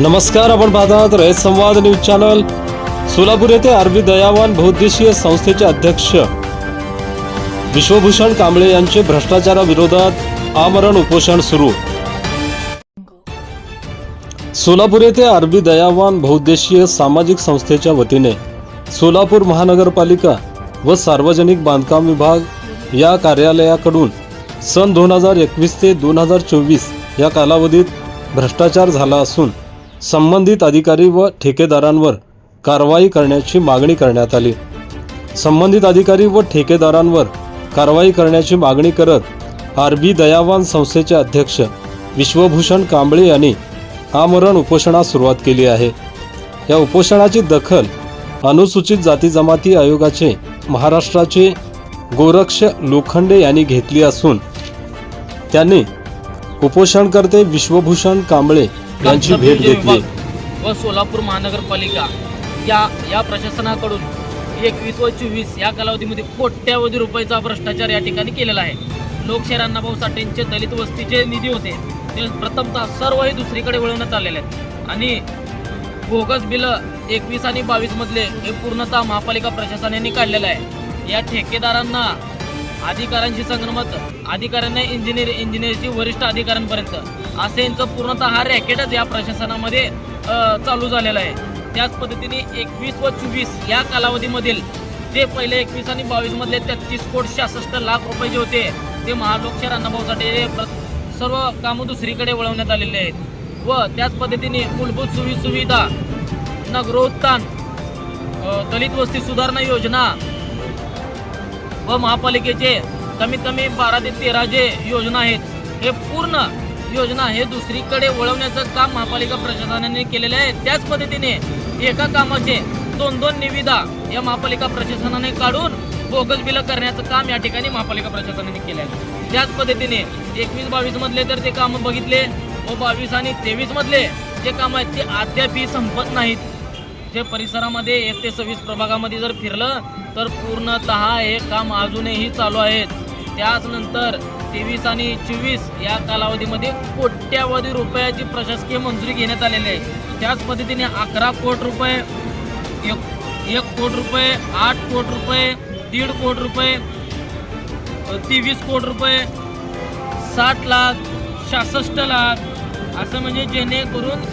नमस्कार आपण पाहतात रयत संवाद न्यूज चॅनल. सोलापूर येथे आरबी दयावान बहुद्देशीय संस्थेचे अध्यक्ष विश्वभूषण कांबळे यांचे भ्रष्टाचाराविरोधात आमरण उपोषण सुरू. सोलापूर येथे आरबी दयावान बहुद्देशीय सामाजिक संस्थेच्या वतीने सोलापूर महानगरपालिका व सार्वजनिक बांधकाम विभाग या कार्यालयाकडून सन दोन हजार एकवीस ते दोन हजार चोवीस या कालावधीत भ्रष्टाचार झाला असून संबंधित अधिकारी व ठेकेदारांवर कारवाई करण्याची मागणी करण्यात आली. संबंधित अधिकारी व ठेकेदारांवर कारवाई करण्याची मागणी करत आर बी दयावान संस्थेचे अध्यक्ष विश्वभूषण कांबळे यांनी आमरण उपोषणास सुरुवात केली आहे. या उपोषणाची दखल अनुसूचित जाती जमाती आयोगाचे महाराष्ट्राचे गोरक्ष लोखंडे यांनी घेतली असून त्यांनी उपोषणकर्ते विश्वभूषण कांबळे यांची भेट घेतली. व सोलापूर महानगरपालिका या या प्रशासनाकडून एकवीस व चोवीस या कालावधीमध्ये कोट्यावधी रुपयाचा भ्रष्टाचार या ठिकाणी केलेला आहे. लोकशाहीर अण्णाभाऊ साठेंचे दलित वस्तीचे निधी होते. ते प्रथमतः सर्व हे दुसरीकडे वळवण्यात आलेले आहेत. आणि बोगस बिलं एकवीस आणि बावीस मधले हे पूर्णतः महापालिका प्रशासनाने काढलेलं आहे. या ठेकेदारांना अधिकाऱ्यांशी संगमत अधिकाऱ्यांना इंजिनियर इंजिनिअरची वरिष्ठ अधिकाऱ्यांपर्यंत. असे यांचं पूर्णतः हा रॅकेटच या प्रशासनामध्ये चालू झालेलं आहे. त्याच पद्धतीने एकवीस व चोवीस या कालावधीमधील जे पहिले एकवीस आणि बावीस मधले तेहतीस कोट सहासष्ट लाख रुपये जे होते ते महालोकशाहीर अण्णाभाऊसाठी प्र- सर्व कामं दुसरीकडे वळवण्यात आलेले आहेत. व त्याच पद्धतीने मूलभूत सुविधा नगरोत्थान दलित वस्ती सुधारणा योजना व महापालिकेचे कमीत कमी बारा ते तेरा जे योजना आहेत हे पूर्ण योजना हे दुसरीकडे वळवण्याचं काम महापालिका प्रशासनाने केलेले आहे. त्याच पद्धतीने एका कामाचे दोन दोन निविदा या महापालिका प्रशासनाने काढून बोगस बिलं करण्याचं काम या ठिकाणी महापालिका प्रशासनाने केलं आहे. त्याच पद्धतीने एकवीस बावीस मधले तर ते कामं बघितले व बावीस आणि तेवीस मधले जे काम आहेत ते अद्यापही संपत नाहीत. इथे परिसरामध्ये एक ते सव्वीस प्रभागामध्ये जर फिरलं तर पूर्णतः हे काम अजूनही चालू आहेत. त्याचनंतर तेवीस आणि चोवीस या कालावधीमध्ये कोट्यावधी रुपयाची प्रशासकीय मंजुरी घेण्यात आलेली आहे. त्याच पद्धतीने अकरा कोट रुपये एक एक कोट रुपये आठ कोट रुपये दीड कोट रुपये तेवीस कोट रुपये साठ लाख सहासष्ट लाख असं म्हणजे जेणेकरून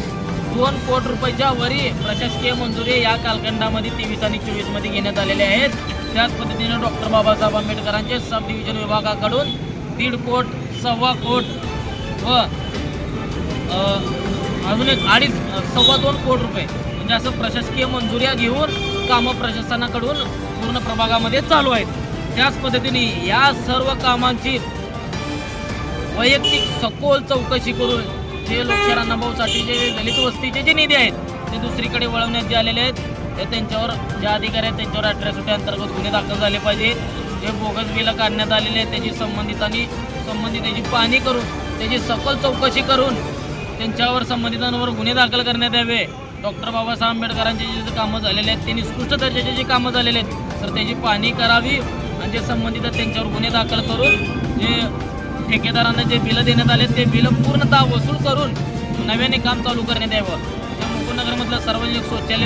दोन कोट रुपयाच्या वरी प्रशासकीय मंजुरी या कालखंडामध्ये तेवीस आणि चोवीसमध्ये घेण्यात आलेले आहेत. त्याच पद्धतीने डॉक्टर बाबासाहेब आंबेडकरांचे सब डिव्हिजन विभागाकडून दीड कोट सव्वा कोट व अजून एक अडीच सव्वा दोन कोट रुपये. म्हणजे असं प्रशासकीय मंजुऱ्या घेऊन कामं प्रशासनाकडून पूर्ण प्रभागामध्ये चालू आहेत. त्याच पद्धतीने या सर्व कामांची वैयक्तिक सखोल चौकशी करून जे लोकशाहीर भाऊसाठी जे दलित वस्तीचे जे निधी आहेत ते दुसरीकडे वळवण्यात जे आलेले आहेत ते त्यांच्यावर जे अधिकारी आहेत त्यांच्यावर अट्रॅसिटी अंतर्गत गुन्हे दाखल झाले पाहिजे. जे बोगस बिलं काढण्यात आलेले आहेत त्याची संबंधितांनी संबंधित त्याची पाहणी करून त्याची सखोल चौकशी करून त्यांच्यावर संबंधितांवर गुन्हे दाखल करण्यात यावे. डॉक्टर बाबासाहेब आंबेडकरांचे जे कामं झालेले आहेत ते निकृष्ट दर्जाचे जे कामं झालेले आहेत तर त्याची पाहणी करावी. आणि जे संबंधित त्यांच्यावर गुन्हे दाखल करून जे ठेकेदारांना जे बिलं देण्यात आले ते बिलं पूर्णतः वसूल करून नव्याने काम चालू करण्यात यावं. त्या मुकुंदनगरमधलं सार्वजनिक शौचालय